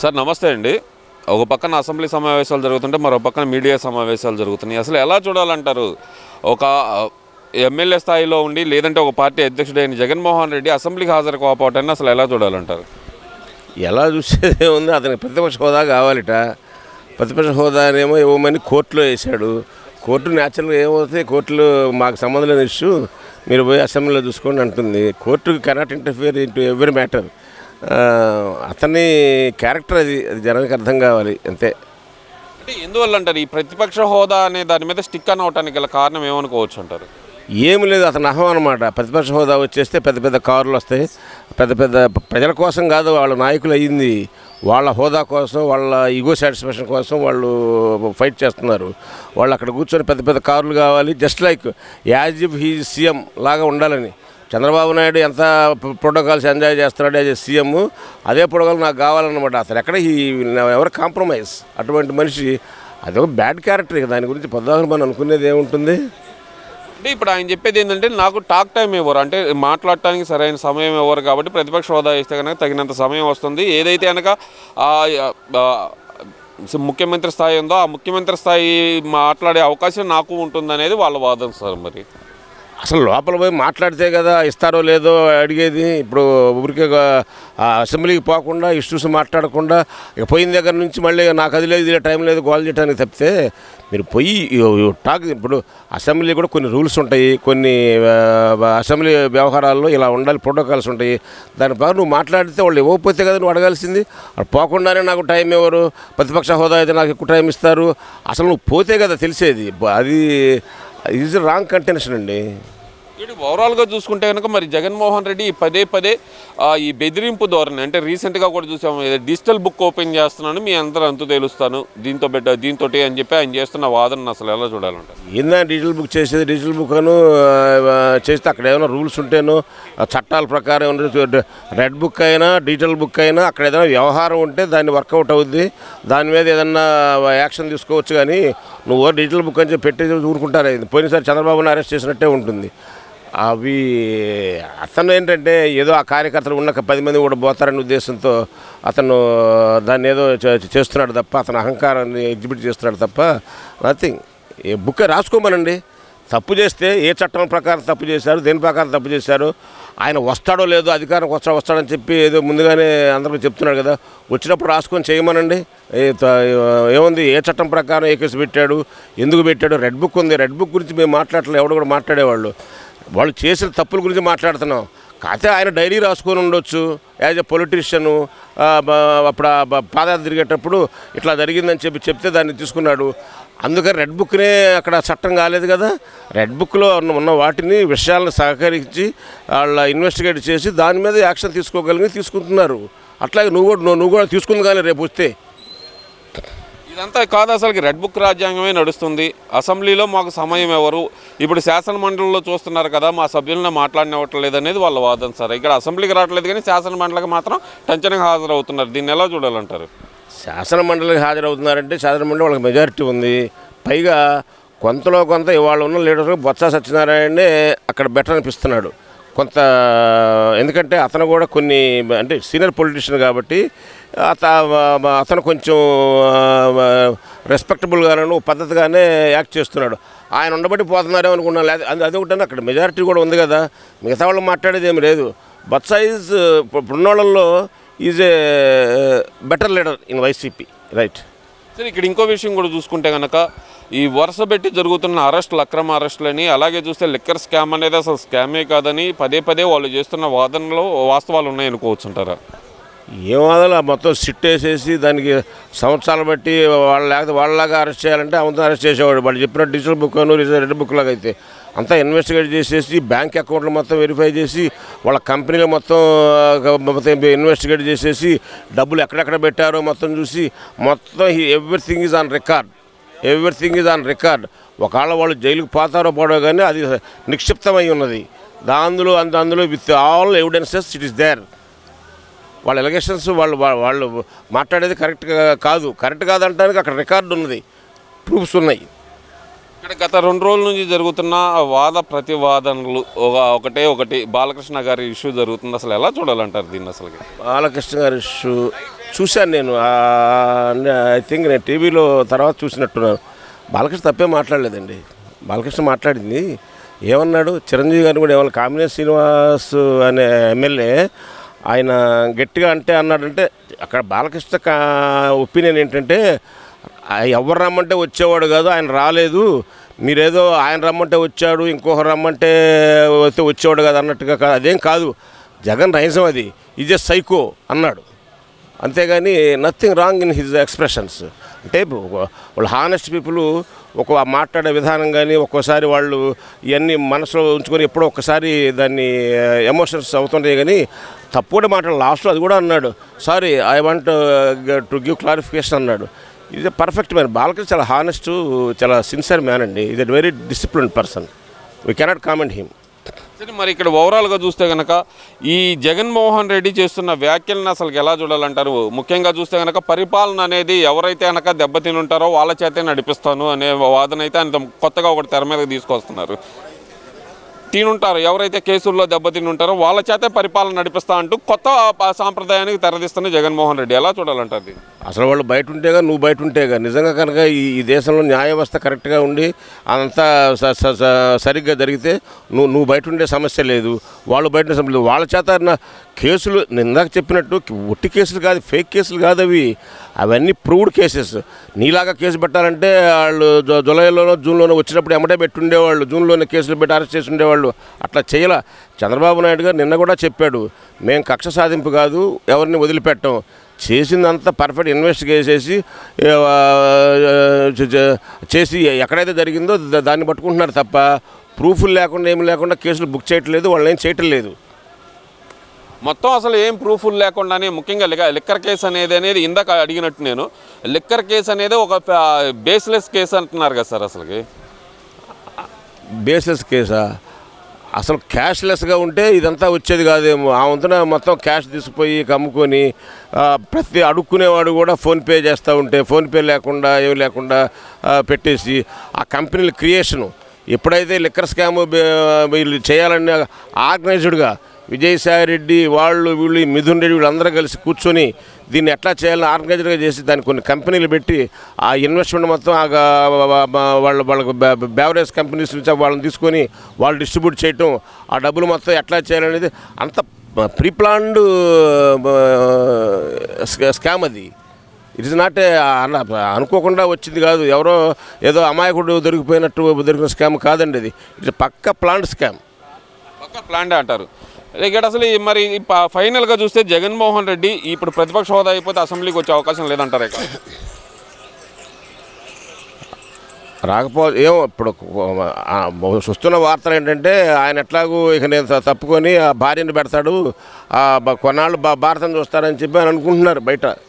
Sir నమస్తే అండి. ఒక పక్కన అసెంబ్లీ సమావేశాలు జరుగుతుంటే మరో పక్కన మీడియా సమావేశాలు జరుగుతున్నాయి. అసలు ఎలా చూడాలంటారు? ఒక ఎమ్మెల్యే స్థాయిలో ఉండి లేదంటే ఒక పార్టీ అధ్యక్షుడైన జగన్మోహన్ రెడ్డి అసెంబ్లీకి హాజరు కాకపోవటాన్ని అసలు ఎలా చూడాలంటారు? ఎలా చూసేది ఉంది అతనికి ప్రతిపక్ష హోదా కావాలిట. ప్రతిపక్ష హోదానేమో ఇవ్వమని కోర్టులో వేశాడు. కోర్టు న్యాచురల్గా ఏమవుతాయి కోర్టులో మాకు సంబంధం లేని ఇష్యూ. మీరు పోయి అసెంబ్లీలో చూసుకోండి అంటుంది. Court cannot interfere into every matter. అతని క్యారెక్టర్ అది అది జనానికి అర్థం కావాలి అంతే. అంటే ఎందువల్ల అంటారు? ఈ ప్రతిపక్ష హోదా అనే దాని మీద స్టిక్ అని అవటానికి గల కారణం ఏమనుకోవచ్చు అంటారు? ఏమి లేదు అతను అహం అనమాట ప్రతిపక్ష హోదా వచ్చేస్తే పెద్ద పెద్ద కార్లు వస్తాయి. పెద్ద పెద్ద ప్రజల కోసం కాదు వాళ్ళ నాయకులు అయ్యింది. వాళ్ళ హోదా కోసం వాళ్ళ ఈగో సాటిస్ఫాక్షన్ కోసం వాళ్ళు ఫైట్ చేస్తున్నారు. వాళ్ళు అక్కడ కూర్చొని పెద్ద పెద్ద కార్లు కావాలి just like as if he CM లాగా ఉండాలని. చంద్రబాబు నాయుడు ఎంత ప్రోటోకాల్స్ ఎంజాయ్ చేస్తున్నాడు యాజ్ సీఎం అదే ప్రోటోకాల్ నాకు కావాలన్నమాట అసలు. ఎక్కడ ఈ ఎవరు కాంప్రమైజ్? అటువంటి మనిషి అదొక బ్యాడ్ క్యారెక్టర్ దాని గురించి పొద్దున మనం అనుకునేది ఏముంటుంది? అంటే ఇప్పుడు ఆయన చెప్పేది ఏంటంటే నాకు టాక్ టైం ఇవ్వరు. అంటే మాట్లాడటానికి సరైన సమయం ఇవ్వరు కాబట్టి ప్రతిపక్ష హోదా ఇస్తే కనుక తగినంత సమయం వస్తుంది. ఏదైతే కనుక ముఖ్యమంత్రి స్థాయి ఉందో ఆ ముఖ్యమంత్రి స్థాయి మాట్లాడే అవకాశం నాకు ఉంటుందనేది వాళ్ళ వాదన సార్ మరి. అసలు లోపల పోయి మాట్లాడితే కదా ఇస్తారో లేదో అడిగేది. ఇప్పుడు ఊరికే అసెంబ్లీకి పోకుండా ఇష్యూస్ మాట్లాడకుండా ఇక పోయిన దగ్గర నుంచి మళ్ళీ నాకు అది లేదు టైం లేదు గోల్ చేయడానికి తప్పితే మీరు పోయి టాక్ ఇప్పుడు అసెంబ్లీ కూడా కొన్ని రూల్స్ ఉంటాయి కొన్ని అసెంబ్లీ వ్యవహారాల్లో ఇలా ఉండాలి ప్రోటోకాల్స్ ఉంటాయి. దాని ప్రకారం నువ్వు మాట్లాడితే వాళ్ళు ఇవ్వకపోతే కదా నువ్వు అడగాల్సింది. వాళ్ళు పోకుండానే నాకు టైం ఇవ్వరు ప్రతిపక్ష హోదా అయితే నాకు ఎక్కువ టైం ఇస్తారు. అసలు నువ్వు పోతే కదా తెలిసేది. అది ఇది రాంగ్ కంటెన్షన్ అండి. ఇటు ఓవరాల్గా చూసుకుంటే కనుక మరి జగన్మోహన్ రెడ్డి పదే పదే ఈ బెదిరింపు ధోరణి అంటే రీసెంట్గా కూడా చూసాము డిజిటల్ బుక్ ఓపెన్ చేస్తున్నాను మీ అందరూ అంతు తెలుస్తాను దీంతో పెట్ట దీంతో అని చెప్పి ఆయన చేస్తున్న వాదన అసలు ఎలా చూడాలంటే ఏందా డిజిటల్ బుక్ చేసేది? డిజిటల్ బుక్ అను చేస్తే అక్కడ ఏమైనా రూల్స్ ఉంటేనో చట్టాల ప్రకారం ఏమన్నా రెడ్ బుక్ అయినా డిజిటల్ బుక్ అయినా అక్కడ ఏదైనా వ్యవహారం ఉంటే దాన్ని వర్కౌట్ అవుద్ది. దాని మీద ఏదన్నా యాక్షన్ తీసుకోవచ్చు కానీ నువ్వు డిజిటల్ బుక్ అని చెప్పి పెట్టేసి ఊరుకుంటారు. పోయినసారి చంద్రబాబుని అరెస్ట్ చేసినట్టే ఉంటుంది. అవి అతను ఏంటంటే ఏదో ఆ కార్యకర్తలు ఉన్న పది మంది కూడా పోతారనే ఉద్దేశంతో అతను దాన్ని ఏదో చే- చేస్తున్నాడు తప్ప అతను అహంకారాన్ని ఎగ్జిబిట్ చేస్తున్నాడు తప్ప నథింగ్. ఏ బుక్ రాసుకోమనండి. తప్పు చేస్తే ఏ చట్టం ప్రకారం తప్పు చేశారు దేని ప్రకారం తప్పు చేశారు ఆయన వస్తాడో లేదో అధికారం వస్తా వస్తాడని చెప్పి ఏదో ముందుగానే అందరికీ చెప్తున్నాడు కదా. వచ్చినప్పుడు రాసుకొని చేయమనండి. ఏముంది ఏ చట్టం ప్రకారం ఏ కేసు పెట్టాడు ఎందుకు పెట్టాడు రెడ్ బుక్ ఉంది. రెడ్ బుక్ గురించి మేము మాట్లాడలేదు ఎవడు కూడా మాట్లాడేవాళ్ళు. వాళ్ళు చేసిన తప్పుల గురించి మాట్లాడుతున్నాం. కాకపోతే ఆయన డైరీ రాసుకొని ఉండొచ్చు. యాజ్ ఎ పొలిటీషియను అప్పుడు పాదయాత్ర తిరిగేటప్పుడు ఇట్లా జరిగిందని చెప్పి చెప్తే దాన్ని తీసుకున్నాడు. అందుకని రెడ్ బుక్నే అక్కడ చట్టం కాలేదు కదా. రెడ్ బుక్లో ఉన్న ఉన్న వాటిని విషయాలను సహకరించి వాళ్ళ ఇన్వెస్టిగేట్ చేసి దాని మీద యాక్షన్ తీసుకోగలిగి తీసుకుంటున్నారు. అట్లాగే నువ్వు కూడా నువ్వు కూడా తీసుకుంది కానీ రేపు వస్తే. ఇదంతా కాదు అసలుకి. రెడ్ బుక్ రాజ్యాంగమే నడుస్తుంది. అసెంబ్లీలో మాకు సమయం ఎవరు? ఇప్పుడు శాసన మండలిలో చూస్తున్నారు కదా మా సభ్యులను మాట్లాడినవ్వట్లేదు అనేది వాళ్ళ వాదన సార్. ఇక్కడ అసెంబ్లీకి రావట్లేదు కానీ శాసన మండలికి మాత్రం టెన్షన్గా హాజరవుతున్నారు. దీన్ని ఎలా చూడాలంటారు? శాసన మండలికి హాజరవుతున్నారంటే శాసన మండలి వాళ్ళకి మెజారిటీ ఉంది. పైగా కొంతలో కొంత ఇవాళ ఉన్న లీడర్ బొత్స సత్యనారాయణనే అక్కడ బెటర్ అనిపిస్తున్నాడు. కొంత ఎందుకంటే అతను కూడా కొన్ని అంటే సీనియర్ పొలిటీషియన్ కాబట్టి అత అతను కొంచెం రెస్పెక్టబుల్గాను పద్ధతిగానే యాక్ట్ చేస్తున్నాడు. ఆయన ఉండబట్టి పోతున్నారేమో అనుకున్నాను లేదా అది అదొకటి అక్కడ మెజారిటీ కూడా ఉంది కదా. మిగతా వాళ్ళు మాట్లాడేది ఏమి లేదు బత్సాయిజ్ is ఇప్పుడున్నోళ్ళల్లో is a better leader in YCP. Right. సరే ఇక్కడ ఇంకో విషయం కూడా చూసుకుంటే కనుక ఈ వరుస పెట్టి జరుగుతున్న అరెస్టులు అక్రమ అరెస్టులని అలాగే చూస్తే లిక్కర్ స్కామ్ అనేది అసలు స్కామే కాదని పదే పదే వాళ్ళు చేస్తున్న వాదనలో వాస్తవాలు ఉన్నాయనుకోవచ్చు అంటారా? ఏం వాదనలు? మొత్తం సిట్ వేసేసి దానికి సంవత్సరాలు బట్టి వాళ్ళ లేకపోతే వాళ్ళలాగా అరెస్ట్ చేయాలంటే అంతా అరెస్ట్ చేసేవాడు. వాళ్ళు చెప్పిన డిజిటల్ బుక్ రెడ్ బుక్ లాగా అయితే. అంతా ఇన్వెస్టిగేట్ చేసేసి బ్యాంక్ అకౌంట్లు మొత్తం వెరిఫై చేసి వాళ్ళ కంపెనీలు మొత్తం మొత్తం ఇన్వెస్టిగేట్ చేసేసి డబ్బులు ఎక్కడెక్కడ పెట్టారో మొత్తం చూసి మొత్తం everything is on record. Everything is on record. ఒకవేళ వాళ్ళు జైలుకి పోతారో పోడో కానీ అది నిక్షిప్తమై ఉన్నది. దానిలో అంత అందులో with all evidences it is there. వాళ్ళ ఎలిగేషన్స్ వాళ్ళు వాళ్ళు మాట్లాడేది కరెక్ట్ కాదు. కరెక్ట్ కాదంటానికి అక్కడ రికార్డు ఉన్నది. ప్రూఫ్స్ ఉన్నాయి. ఇక్కడ గత రెండు రోజుల నుంచి జరుగుతున్న వాద ప్రతివాదనలు ఒక ఒకటే ఒకటి. బాలకృష్ణ గారి ఇష్యూ జరుగుతుంది. అసలు ఎలా చూడాలంటారు దీన్ని అసలు బాలకృష్ణ గారి ఇష్యూ చూశాను నేను. ఐ థింక్ నేను టీవీలో తర్వాత చూసినట్టున్నాను. బాలకృష్ణ తప్పే మాట్లాడలేదండి. బాలకృష్ణ మాట్లాడింది. ఏమన్నాడు? చిరంజీవి గారిని కూడా ఏమన్నా కామినేని శ్రీనివాస్ అనే ఎమ్మెల్యే ఆయన గట్టిగా అంటే అన్నాడంటే అక్కడ బాలకృష్ణ ఒపీనియన్ ఏంటంటే ఎవరు రమ్మంటే వచ్చేవాడు కాదు ఆయన రాలేదు. మీరేదో ఆయన రమ్మంటే వచ్చాడు ఇంకొకరు రమ్మంటే వస్తే వచ్చేవాడు కాదు అన్నట్టుగా కాదు అదేం కాదు. జగన్ రహస్యం అది. ఈజ్ ఎ సైకో అన్నాడు. అంతేగాని nothing wrong in his expressions అంటే వాళ్ళు హానెస్ట్ పీపుల్ ఒక మాట్లాడే విధానం కానీ ఒక్కోసారి వాళ్ళు ఇవన్నీ మనసులో ఉంచుకొని ఎప్పుడో ఒక్కసారి దాన్ని uh, ఎమోషన్స్ అవుతుంటాయి కానీ తప్పు కూడా మాట్లాడు లాస్ట్లో అది కూడా అన్నాడు. Sorry I want to give clarification అన్నాడు. ఇది పర్ఫెక్ట్ మ్యాన్ బాలకృష్ణ చాలా హానెస్ట్ చాలా సిన్సియర్ మ్యాన్ అండి. ఇది very discipline person we cannot comment him మరి ఇక్కడ ఓవరాల్గా చూస్తే కనుక ఈ జగన్మోహన్ రెడ్డి చేస్తున్న వ్యాఖ్యలను అసలు ఎలా చూడాలంటారు? ముఖ్యంగా చూస్తే కనుక పరిపాలన అనేది ఎవరైతే కనుక దెబ్బతిని ఉంటారో వాళ్ళ చేతే నడిపిస్తాను అనే వాదన అయితే ఆయన కొత్తగా ఒకటి తెర మీదకి తీసుకొస్తున్నారు. తినుంటారు. ఎవరైతే కేసుల్లో దెబ్బతిని ఉంటారో వాళ్ళ చేతే పరిపాలన నడిపిస్తా అంటూ కొత్త సాంప్రదాయానికి తెరదీస్తున్న జగన్మోహన్ రెడ్డి. ఎలా చూడాలంటారు దీన్ని అసలు వాళ్ళు బయట ఉంటేగా నువ్వు బయట ఉంటేగా నిజంగా కనుక ఈ ఈ దేశంలో న్యాయ వ్యవస్థ కరెక్ట్గా ఉండి అదంతా స- స- సరిగ్గా జరిగితే నువ్వు నువ్వు బయట ఉండే సమస్య లేదు. వాళ్ళు బయట సమస్య లేదు. వాళ్ళ చేత కేసులు ఇందాక చెప్పినట్టు ఒట్టి కేసులు కాదు ఫేక్ కేసులు కాదు అవి. అవన్నీ ప్రూవ్డ్ కేసెస్. నీలాగా కేసు పెట్టాలంటే వాళ్ళు జు- జూలైలోనో జూన్లోనో వచ్చినప్పుడు ఎమ్మటే పెట్టుండేవాళ్ళు జూన్లోనే కేసులు పెట్టి అరెస్ట్ చేసి ఉండేవాళ్ళు అట్లా చేయాల. చంద్రబాబు నాయుడు గారు నిన్న కూడా చెప్పాడు మేము కక్ష సాధింపు కాదు ఎవరిని వదిలిపెట్టం. చేసిందంతా పర్ఫెక్ట్ ఇన్వెస్టిగేట్ చేసి చేసి ఎక్కడైతే జరిగిందో దాన్ని పట్టుకుంటున్నారు తప్ప ప్రూఫ్లు లేకుండా ఏమి లేకుండా కేసులు బుక్ చేయట్లేదు వాళ్ళు ఏం చేయటం లేదు మొత్తం అసలు ఏం ప్రూఫ్లు లేకుండానే ముఖ్యంగా లిక్కర్ కేసు అనేది అనేది ఇందాక అడిగినట్టు నేను. లిక్కర్ కేసు అనేది ఒక బేస్లెస్ కేసు అంటున్నారు కదా సార్ అసలుకి. బేస్లెస్ కేసా? అసలు క్యాష్లెస్గా ఉంటే ఇదంతా వచ్చేది కాదేమో. ఆ వంతున మొత్తం క్యాష్ తీసుకుపోయి కమ్ముకొని ప్రతి అడుక్కునేవాడు కూడా ఫోన్పే చేస్తూ ఉంటే ఫోన్పే లేకుండా ఏమి లేకుండా పెట్టేసి ఆ కంపెనీల క్రియేషను ఎప్పుడైతే లిక్కర్ స్కామ్ వీళ్ళు చేయాలని ఆర్గనైజ్డ్గా విజయసాయి రెడ్డి వాళ్ళు వీళ్ళు మిథున్ రెడ్డి వీళ్ళందరూ కలిసి కూర్చొని దీన్ని ఎట్లా చేయాలని ఆర్గనైజ్డ్గా చేసి దాన్ని కొన్ని కంపెనీలు పెట్టి ఆ ఇన్వెస్ట్మెంట్ మొత్తం ఆ వాళ్ళ వాళ్ళకు బేవరేజ్ కంపెనీస్ నుంచి వాళ్ళని తీసుకొని వాళ్ళు డిస్ట్రిబ్యూట్ చేయటం ఆ డబ్బులు మొత్తం ఎట్లా చేయాలనేది అంత ప్రీప్లాన్డ్ స్కామ్ అది. ఇట్ ఇస్ నాట్ అనుకోకుండా వచ్చింది కాదు. ఎవరో ఏదో అమాయకుడు దొరికిపోయినట్టు దొరికిన స్కామ్ కాదండి అది. ఇట్స్ పక్క ప్లాంట్ స్కామ్ పక్క ప్లాంట్ అంటారు. ఇక్కడ అసలు ఈ మరి ఫైనల్గా చూస్తే జగన్మోహన్ రెడ్డి ఇప్పుడు ప్రతిపక్ష హోదా అయిపోతే అసెంబ్లీకి వచ్చే అవకాశం లేదంటారు ఇక. రాకపో ఏమో ఇప్పుడు వస్తున్న వార్తలు ఏంటంటే ఆయన ఎట్లాగూ ఇక నేను తప్పుకొని ఆ భార్యను పెడతాడు కొన్నాళ్ళు భారతం చూస్తారని చెప్పి అని అనుకుంటున్నారు బయట.